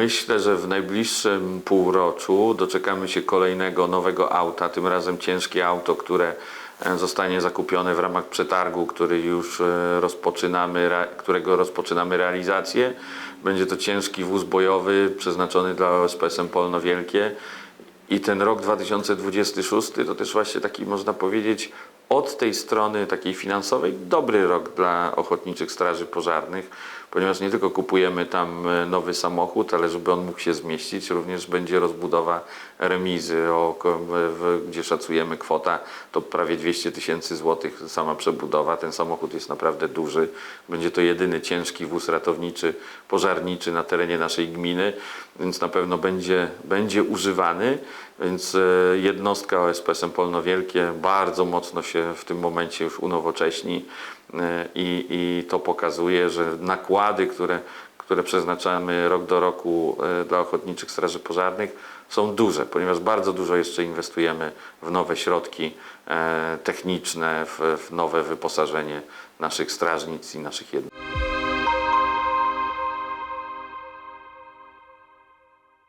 Myślę, że w najbliższym półroczu doczekamy się kolejnego nowego auta, tym razem ciężkie auto, które e, zostanie zakupione w ramach przetargu, który już e, rozpoczynamy, re- którego rozpoczynamy realizację. Będzie to ciężki wóz bojowy przeznaczony dla OSP Polno Wielkie. I ten rok 2026 to też właśnie taki, można powiedzieć, od tej strony takiej finansowej dobry rok dla ochotniczych straży pożarnych, ponieważ nie tylko kupujemy tam e, nowy samochód, ale żeby on mógł się zmieścić, również będzie rozbudowa remizy, w, gdzie szacujemy kwota to prawie 200 tysięcy złotych sama przebudowa. Ten samochód jest naprawdę duży. Będzie to jedyny ciężki wóz ratowniczy, pożarniczy na terenie naszej gminy, więc na pewno będzie, będzie używany. Więc e, jednostka OSP Sempolno Wielkie bardzo mocno się w tym momencie już unowocześni e, i, i to pokazuje, że nakłady, które, które przeznaczamy rok do roku e, dla ochotniczych straży pożarnych są duże, ponieważ bardzo dużo jeszcze inwestujemy w nowe środki e, techniczne, w, w nowe wyposażenie naszych strażnic i naszych jednostek.